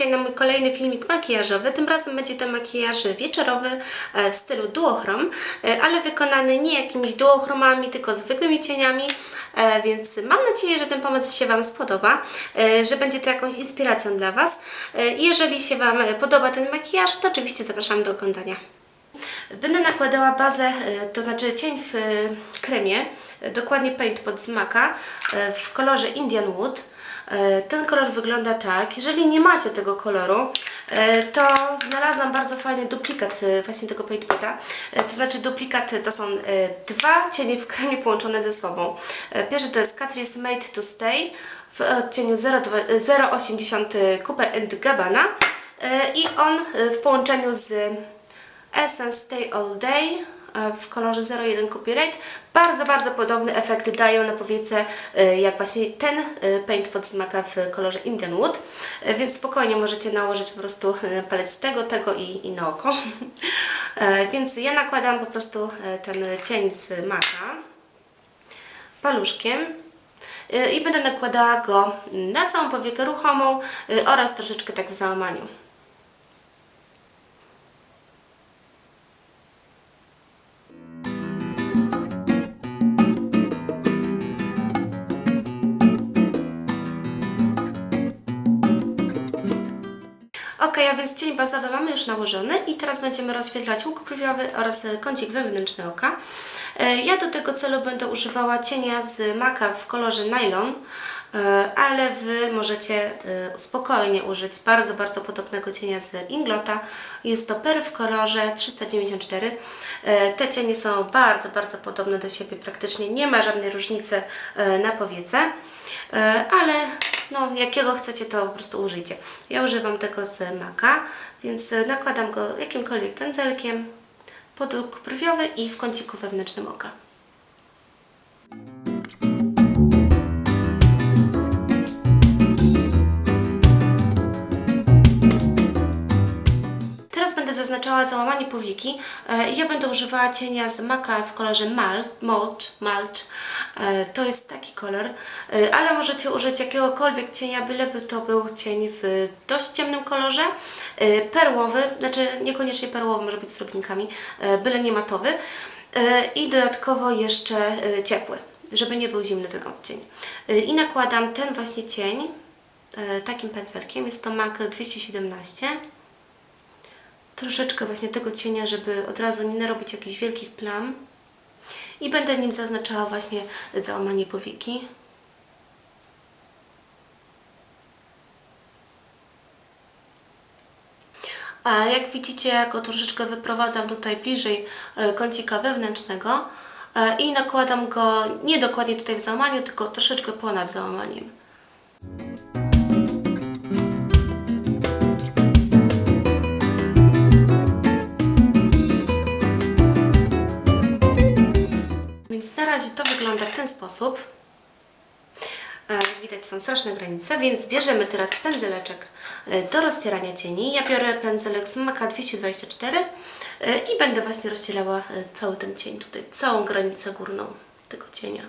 dzisiaj na mój kolejny filmik makijażowy. Tym razem będzie to makijaż wieczorowy e, w stylu duochrom, e, ale wykonany nie jakimiś duochromami, tylko zwykłymi cieniami, e, więc mam nadzieję, że ten pomysł się Wam spodoba, że będzie to jakąś inspiracją dla Was. Jeżeli się Wam podoba ten makijaż, to oczywiście zapraszam do oglądania. Będę nakładała bazę, to znaczy cień w kremie, dokładnie paint pod zmaka w kolorze Indian Wood. E, Ten kolor wygląda tak. Jeżeli nie macie tego koloru, e, to znalazłam bardzo fajny duplikat e, właśnie tego paint poda. E, To znaczy duplikat to są dwa cienie w kremie połączone ze sobą. Pierwszy to jest Catrice Made to Stay w odcieniu 02 e, 080 Cooper and Gabbana i on w połączeniu z Essence Stay All Day w kolorze 01 Copyright. Bardzo, bardzo podobny efekt dają na powiece e, jak właśnie ten e, paint pod zmaka w kolorze Indian Wood. E, Więc spokojnie możecie nałożyć po prostu e, palec tego, tego i, i na oko. E, Więc ja nakładam po prostu e, ten cień z maka paluszkiem e, i będę nakładała go na całą powiekę ruchomą e, oraz troszeczkę tak w załamaniu. A więc cień bazowy mamy już nałożony i teraz będziemy rozświetlać łuk brwiowy oraz e, kącik wewnętrzny oka. E, Ja do tego celu będę używała cienia z maka w kolorze nylon, ale Wy możecie e, spokojnie użyć bardzo, bardzo podobnego cienia z Inglota. Jest to per w kolorze 394. E, Te cienie są bardzo, bardzo podobne do siebie, praktycznie nie ma żadnej różnicy e, na powiece. E, ale no, jakiego chcecie, to po prostu użyjcie. Ja używam tego z maka, więc e, nakładam go jakimkolwiek pędzelkiem pod łuk brwiowy i w kąciku wewnętrznym oka. Zaznaczała załamanie powieki. E, Ja będę używała cienia z maka w kolorze mal, mulch, mulch. E, To jest taki kolor, E, ale możecie użyć jakiegokolwiek cienia, byleby to był cień w dość ciemnym kolorze, perłowy, znaczy niekoniecznie perłowy, może być z drobinkami, byle nie matowy i dodatkowo jeszcze ciepły, żeby nie był zimny ten odcień. I nakładam ten właśnie cień takim pędzelkiem, jest to MAC 217 troszeczkę właśnie tego cienia, żeby od razu nie narobić jakichś wielkich plam. I będę nim zaznaczała właśnie załamanie powieki. A jak widzicie, ja go troszeczkę wyprowadzam tutaj bliżej e, kącika wewnętrznego e, i nakładam go nie dokładnie tutaj w załamaniu, tylko troszeczkę ponad załamaniem. Więc na razie to wygląda w ten sposób. E, Widać są straszne granice, więc bierzemy teraz pędzeleczek e, do rozcierania cieni. Ja biorę pędzelek z Maka 224 e, i będę właśnie rozcierała cały ten cień tutaj, całą granicę górną tego cienia.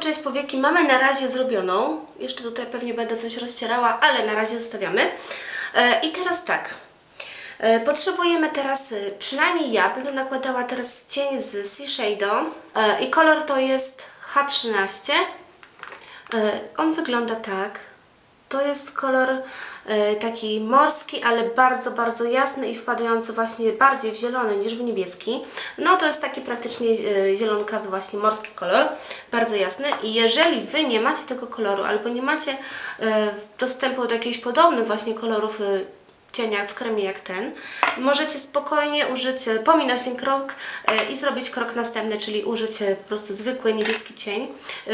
Część powieki mamy na razie zrobioną. Jeszcze tutaj pewnie będę coś rozcierała, ale na razie zostawiamy. E, I teraz tak. E, Potrzebujemy teraz, e, przynajmniej ja będę nakładała teraz cień z Sea Shadow e, i kolor to jest H13. E, On wygląda tak. To jest kolor e, taki morski, ale bardzo, bardzo jasny i wpadający właśnie bardziej w zielony niż w niebieski. No to jest taki praktycznie e, zielonkawy właśnie morski kolor, bardzo jasny. I jeżeli Wy nie macie tego koloru albo nie macie e, dostępu do jakichś podobnych właśnie kolorów cienia w kremie jak ten, możecie spokojnie użyć, pominąć ten krok i zrobić krok następny, czyli użyć po prostu zwykły niebieski cień,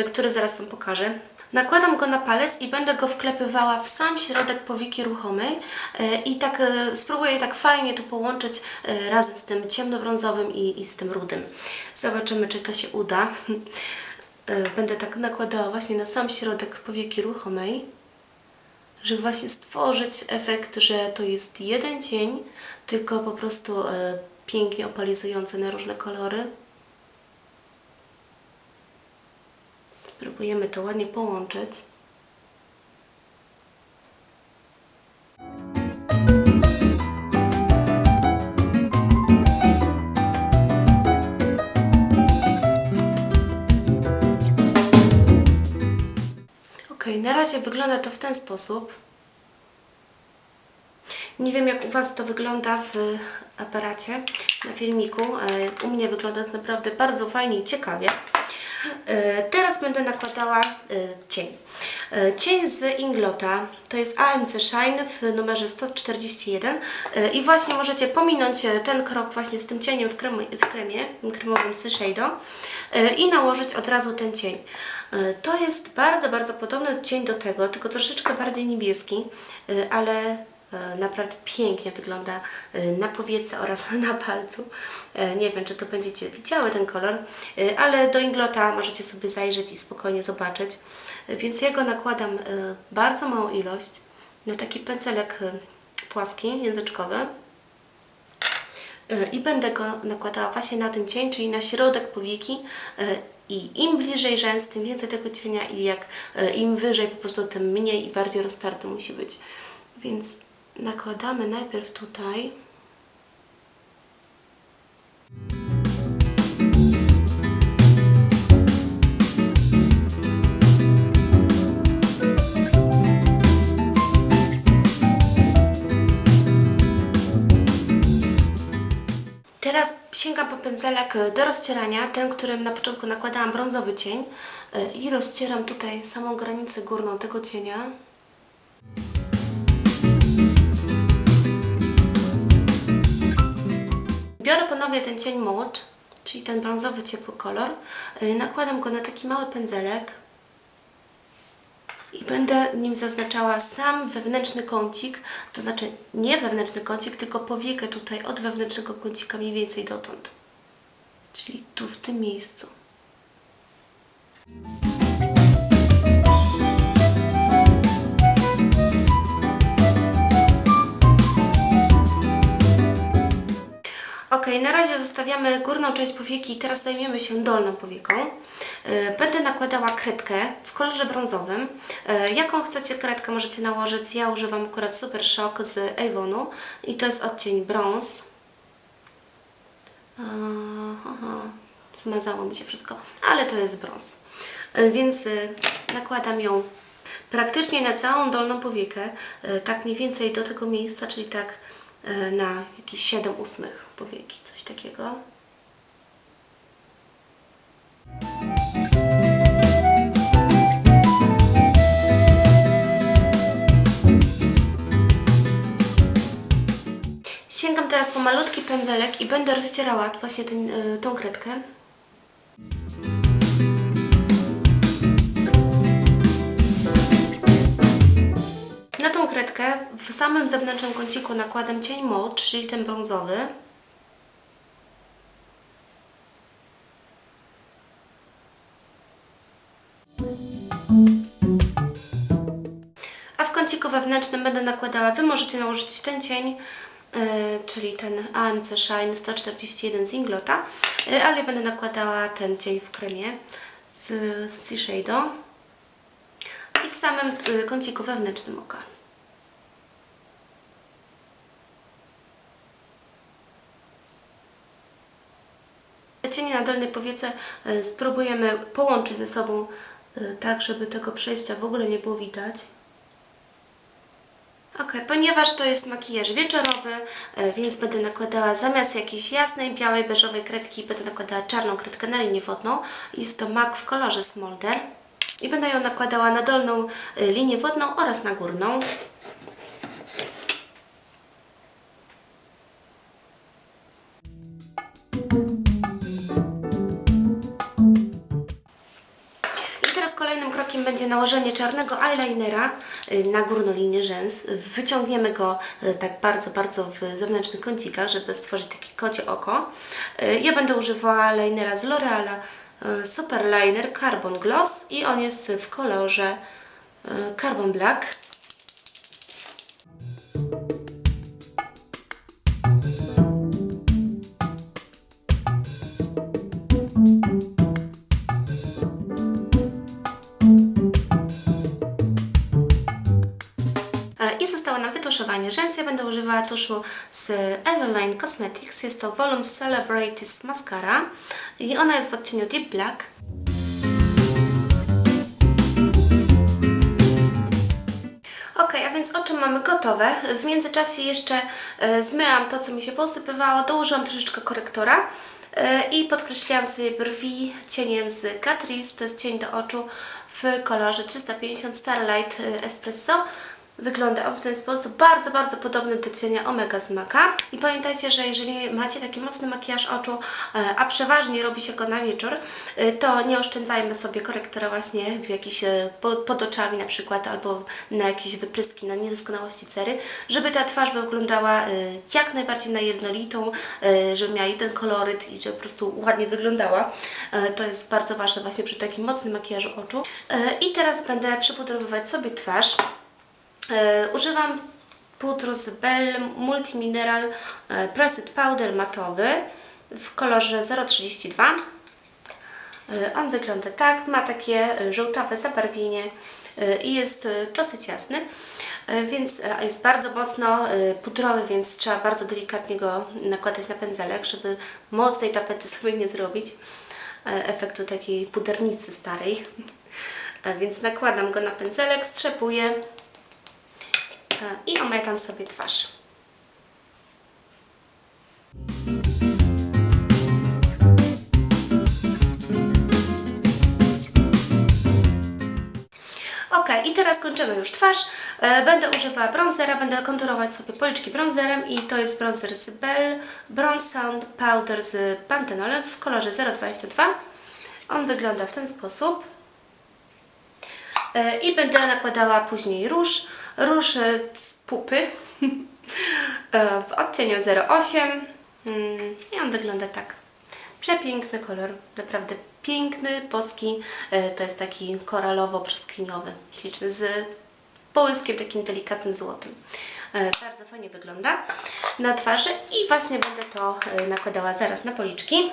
który zaraz Wam pokażę. Nakładam go na palec i będę go wklepywała w sam środek powieki ruchomej e, i tak e, spróbuję tak fajnie to połączyć e, razem z tym ciemnobrązowym i, i z tym rudym. Zobaczymy, czy to się uda. Będę tak nakładała właśnie na sam środek powieki ruchomej żeby właśnie stworzyć efekt, że to jest jeden cień, tylko po prostu pięknie opalizujące na różne kolory. Spróbujemy to ładnie połączyć. Ok, na razie wygląda to w ten sposób. Nie wiem jak u Was to wygląda w aparacie, na filmiku. E, U mnie wygląda to naprawdę bardzo fajnie i ciekawie. E, Teraz będę nakładała e, cień. E, Cień z Inglota to jest AMC Shine w numerze 141 E, i właśnie możecie pominąć ten krok właśnie z tym cieniem w, kremie, w kremie kremowym e, i nałożyć od razu ten cień. To jest bardzo, bardzo podobny cień do tego, tylko troszeczkę bardziej niebieski, ale naprawdę pięknie wygląda e, na powiece oraz na palcu. E, Nie wiem, czy to będziecie widziały ten kolor, e, ale do Inglota możecie sobie zajrzeć i spokojnie zobaczyć. E, Więc ja go nakładam e, bardzo małą ilość na taki pędzelek e, płaski, języczkowy. E, I będę go nakładała właśnie na ten cień, czyli na środek powieki. E, I im bliżej rzęs, tym więcej tego cienia i jak e, im wyżej po prostu tym mniej i bardziej roztarty musi być. Więc nakładamy najpierw tutaj. Teraz sięgam po pędzelek do rozcierania, ten, którym na początku nakładałam brązowy cień e, i rozcieram tutaj samą granicę górną tego cienia. Biorę ponownie ten cień Mulch, czyli ten brązowy ciepły kolor, e, nakładam go na taki mały pędzelek i będę nim zaznaczała sam wewnętrzny kącik, to znaczy nie wewnętrzny kącik, tylko powiekę tutaj od wewnętrznego kącika mniej więcej dotąd. Czyli tu w tym miejscu. Ok, na razie zostawiamy górną część powieki i teraz zajmiemy się dolną powieką. E, Będę nakładała kredkę w kolorze brązowym. E, Jaką chcecie kredkę możecie nałożyć? Ja używam akurat Super Shock z Avonu i to jest odcień brąz. E, Aha, zmazało mi się wszystko, ale to jest brąz. Więc nakładam ją praktycznie na całą dolną powiekę, tak mniej więcej do tego miejsca, czyli tak na jakieś 7 ósmych powieki, coś takiego. Sięgam teraz po malutki pędzelek i będę rozcierała właśnie ten, y, tą kredkę. Na tą kredkę w samym zewnętrznym kąciku nakładam cień Mulch, czyli ten brązowy. Kąciku wewnętrznym będę nakładała, Wy możecie nałożyć ten cień, e, czyli ten AMC Shine 141 z Inglota, e, ale będę nakładała ten cień w kremie z, z Shiseido i w samym e, kąciku wewnętrznym oka. Cienie na dolnej powiece spróbujemy połączyć ze sobą tak, żeby tego przejścia w ogóle nie było widać. Ok, ponieważ to jest makijaż wieczorowy, e, więc będę nakładała zamiast jakiejś jasnej, białej, beżowej kredki, będę nakładała czarną kredkę na linię wodną. Jest to MAC w kolorze Smolder. I będę ją nakładała na dolną e, linię wodną oraz na górną. Będzie nałożenie czarnego eyelinera y, na górną linię rzęs. Wyciągniemy go y, tak bardzo, bardzo w zewnętrznych kącikach, żeby stworzyć takie kocie oko. Y, Ja będę używała linera z L'Oreala y, Super Liner Carbon Gloss i on jest w kolorze Carbon Black. Roztuszowanie rzęs. Ja będę używała tuszu z Eveline Cosmetics. Jest to Volume Celebrities Mascara i ona jest w odcieniu Deep Black. Ok, a więc oczy mamy gotowe. W międzyczasie jeszcze e, zmyłam to, co mi się posypywało, dołożyłam troszeczkę korektora e, i podkreśliłam sobie brwi cieniem z Catrice. To jest cień do oczu w kolorze 350 Starlight e, Espresso. Wygląda on w ten sposób, bardzo, bardzo podobny do cienia Omega z. I pamiętajcie, że jeżeli macie taki mocny makijaż oczu, e, a przeważnie robi się go na wieczór, e, to nie oszczędzajmy sobie korektora właśnie w jakiś, e, po- pod oczami na przykład, albo na jakieś wypryski, na niedoskonałości cery, żeby ta twarz wyglądała jak najbardziej na jednolitą, żeby miała jeden koloryt i żeby po prostu ładnie wyglądała. To jest bardzo ważne właśnie przy takim mocnym makijażu oczu. I teraz będę przypudrowywać sobie twarz. E, używam pudru z Bell Multimineral e, Pressed Powder matowy w kolorze 032. E, On wygląda tak, ma takie żółtawe zabarwienie i jest dosyć jasny, więc jest bardzo mocno pudrowy, więc trzeba bardzo delikatnie go nakładać na pędzelek, żeby mocnej tapety sobie nie zrobić efektu takiej pudernicy starej. Więc nakładam go na pędzelek, strzepuję i omijam sobie twarz. Ok, i teraz kończymy już twarz. E, Będę używała bronzera, będę konturować sobie policzki bronzerem i to jest bronzer z Bell Bronze Sound Powder z pantenolem w kolorze 022. On wygląda w ten sposób. E, I będę nakładała później róż, róż z pupy e, w odcieniu 08 Mm, i on wygląda tak. Przepiękny kolor, naprawdę piękny, boski. E, To jest taki koralowo-brzoskwiniowy, śliczny, z połyskiem takim delikatnym złotym. E, Bardzo fajnie wygląda na twarzy i właśnie będę to nakładała zaraz na policzki.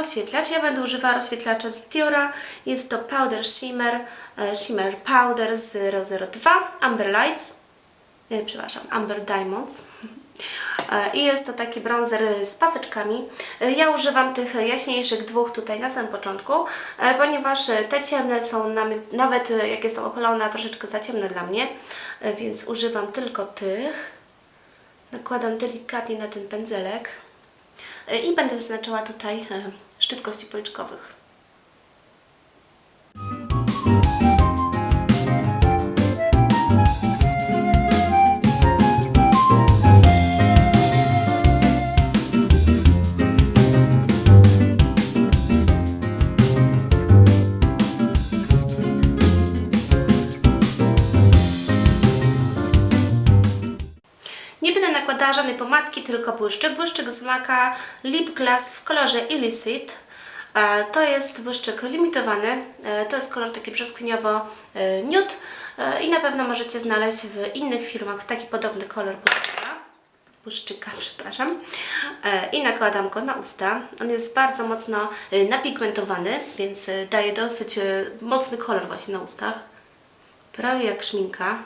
Rozświetlacz. Ja będę używała rozświetlacza z Diora. Jest to Powder Shimmer, e, Shimmer Powder z 002 Amber Lights. E, Przepraszam, Amber Diamonds. E, I jest to taki bronzer z paseczkami. Ja używam tych jaśniejszych dwóch tutaj na samym początku, ponieważ te ciemne są nawet jak jestem opalona troszeczkę za ciemne dla mnie, więc używam tylko tych. Nakładam delikatnie na ten pędzelek. I będę zaznaczała tutaj szczyt kości policzkowych. Nakładała żadnej pomadki, tylko błyszczyk. Błyszczyk z Maka Lip Glass w kolorze Illicit. E, To jest błyszczyk limitowany. E, To jest kolor taki brzoskwiniowo e, nude i na pewno możecie znaleźć w innych firmach taki podobny kolor błyszczyka. Błyszczyka, przepraszam. I nakładam go na usta. On jest bardzo mocno napigmentowany, więc daje dosyć mocny kolor właśnie na ustach. Prawie jak szminka.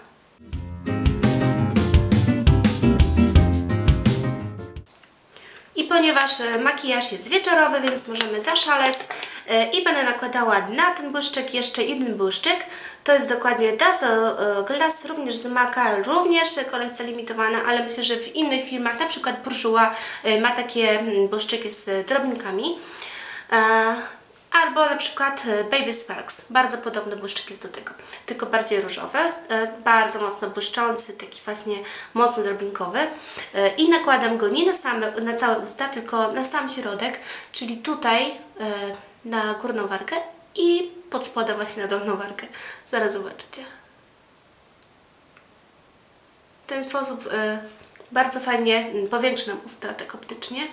Ponieważ e, makijaż jest wieczorowy, więc możemy zaszaleć e, i będę nakładała na ten błyszczyk jeszcze jeden błyszczyk. To jest dokładnie Dazzle e, Glass, również z Maka, również kolekcja limitowana, ale myślę, że w innych firmach, na przykład Bourjois ma takie mm, błyszczyki z drobinkami. Albo na przykład e, Baby Sparks, bardzo podobny błyszczyk jest do tego, tylko bardziej różowy, e, bardzo mocno błyszczący, taki właśnie mocno drobinkowy E, i nakładam go nie na, same, na całe usta, tylko na sam środek, czyli tutaj na górną wargę i pod spodem właśnie na dolną wargę. Zaraz zobaczycie. W ten sposób bardzo fajnie powiększy nam usta tak optycznie.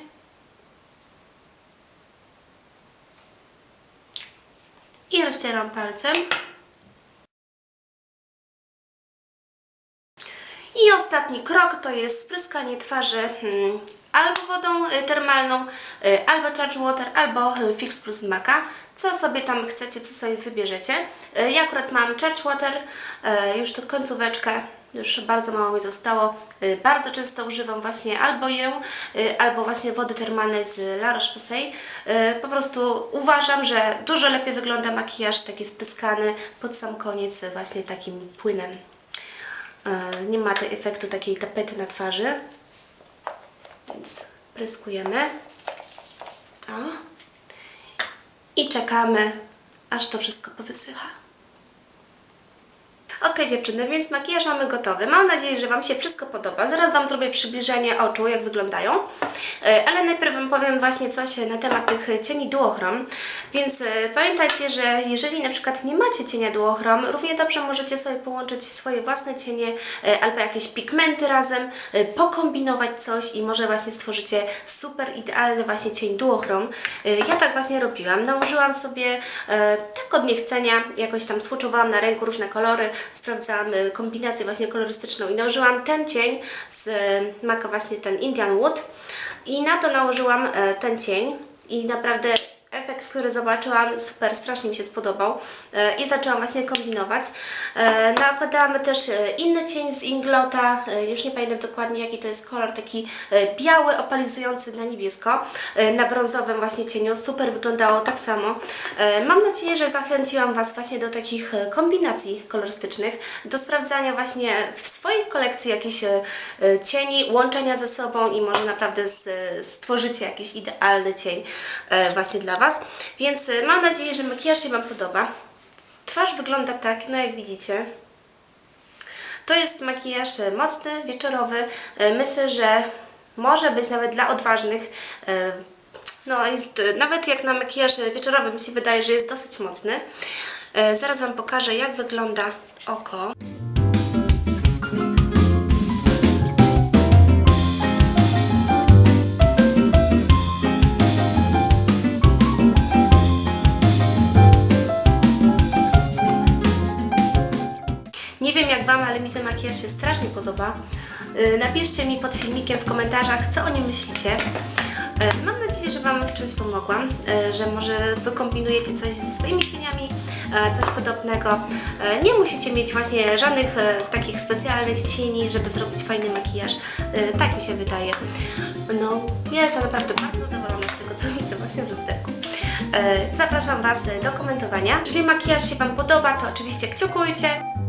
I rozcieram palcem. I ostatni krok to jest spryskanie twarzy hmm, albo wodą y, termalną, y, albo charge water, albo y, fix plus maka. Co sobie tam chcecie, co sobie wybierzecie. Ja akurat mam charge water, już to końcóweczkę, już bardzo mało mi zostało. Y, Bardzo często używam właśnie albo ją, y, albo właśnie wody termalnej z La Roche-Posay. Y, Po prostu uważam, że dużo lepiej wygląda makijaż taki spryskany pod sam koniec właśnie takim płynem. Nie ma tej efektu takiej tapety na twarzy. Więc pryskujemy. I czekamy, aż to wszystko powysycha. Ok, dziewczyny, więc makijaż mamy gotowy. Mam nadzieję, że Wam się wszystko podoba. Zaraz Wam zrobię przybliżenie oczu, jak wyglądają. E, Ale najpierw Wam powiem właśnie coś na temat tych cieni duochrom. Więc e, pamiętajcie, że jeżeli na przykład nie macie cienia duochrom, równie dobrze możecie sobie połączyć swoje własne cienie e, albo jakieś pigmenty razem, pokombinować coś i może właśnie stworzycie super idealny właśnie cień duochrom. Ja tak właśnie robiłam. Nałożyłam sobie tak od niechcenia, jakoś tam swatchowałam na ręku różne kolory, sprawdzałam e, kombinację właśnie kolorystyczną i nałożyłam ten cień z e, maka właśnie ten Indian Wood. I na to nałożyłam e, ten cień i naprawdę efekt, który zobaczyłam, super, strasznie mi się spodobał e, i zaczęłam właśnie kombinować. E, nakładałam też e, inny cień z Inglota, już nie pamiętam dokładnie jaki to jest kolor, taki biały, opalizujący na niebiesko, na brązowym właśnie cieniu, super wyglądało tak samo. Mam nadzieję, że zachęciłam Was właśnie do takich kombinacji kolorystycznych, do sprawdzania właśnie w swojej kolekcji jakichś cieni, łączenia ze sobą i może naprawdę stworzycie jakiś idealny cień właśnie dla Was. Więc e, mam nadzieję, że makijaż się Wam podoba. Twarz wygląda tak, no jak widzicie. To jest makijaż e, mocny, wieczorowy. E, Myślę, że może być nawet dla odważnych. No, jest, nawet jak na makijaż wieczorowy mi się wydaje, że jest dosyć mocny. Zaraz Wam pokażę, jak wygląda oko. Nie wiem jak Wam, ale mi ten makijaż się strasznie podoba. Yy, Napiszcie mi pod filmikiem w komentarzach, co o nim myślicie. Yy, Mam nadzieję, że Wam w czymś pomogłam, yy, że może wykombinujecie coś ze swoimi cieniami, coś podobnego. Nie musicie mieć właśnie żadnych takich specjalnych cieni, żeby zrobić fajny makijaż. Tak mi się wydaje. No, ja jestem naprawdę bardzo zadowolona z tego, co widzę właśnie w lusterku. Zapraszam Was do komentowania. Jeżeli makijaż się Wam podoba, to oczywiście kciukujcie.